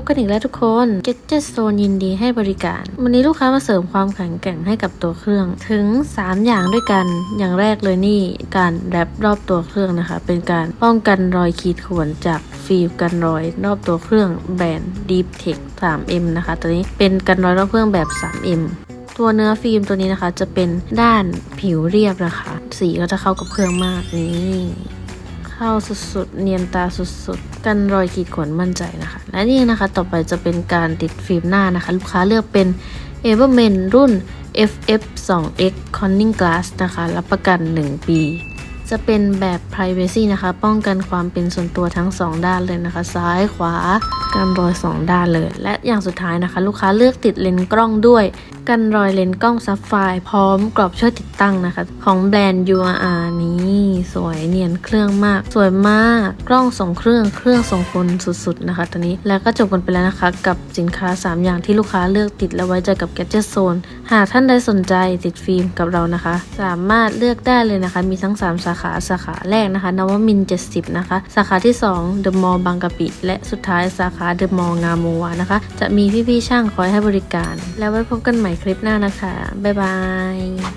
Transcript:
บกันอีกแล้วทุกคน Gadget Zone ยินดีให้บริการ วันนี้ลูกค้ามาเสริมความแข็งแกร่งให้กับตัวเครื่อง ถึง 3 อย่างด้วยกัน อย่างแรกเลยนี่ การแรปรอบตัวเครื่องนะคะ เป็นการป้องกันรอยขีดข่วนจากฟิล์มกันรอยรอบตัวเครื่องแบรนด์ Deep Tech 3M นะคะ ตัวนี้เป็นกันรอยรอบเครื่องแบบ 3M ตัวเนื้อฟิล์มตัวนี้นะคะ จะเป็นด้านผิวเรียบนะคะ สีก็จะเข้ากับเครื่องมากนี่ เข้าสุดๆ เนียนตาสุดๆ กันรอยขีดข่วนมั่นใจนะคะ และนี่นะคะต่อไปจะเป็นการติดฟิล์มหน้านะคะ ลูกค้าเลือกเป็น e v e r m a n รุ่น FF 2X Conning Glass นะคะ รับประกัน 1 ปี จะเป็นแบบ Privacy นะคะ ป้องกันความเป็นส่วนตัวทั้ง 2 ด้านเลยนะคะ ซ้ายขวากันรอย 2 ด้านเลย และอย่างสุดท้ายนะคะ ลูกค้าเลือกติดเลนส์กล้องด้วย กันรอยเลนส์กล้องซับไฟพร้อมกรอบช่วยติดตั้งนะคะ ของแบรนด์ UR นี้สวยเนียนเครื่องมาก สวยมาก กล้องส่งเครื่องเครื่องส่งคนสุดๆนะคะตอนนี้แล้วก็จบกันไปแล้วนะคะ กับสินค้า 3 อย่างที่ลูกค้าเลือกติดและไว้ใจกับ Gadget Zone หากท่านใดสนใจติดฟิล์มกับเรานะคะ สามารถเลือกได้เลยนะคะ มีทั้ง 3 สาขาสาขาแรกนะคะนวมิน70 นะคะ สาขาที่2 The Mall บางกะปิ และสุดท้ายสาขาเดอะมอลล์งามวงศ์วานนะคะ จะมีพี่ๆช่างคอยให้บริการ แล้วไว้พบกันใหม่คลิปหน้านะคะ บ๊ายบาย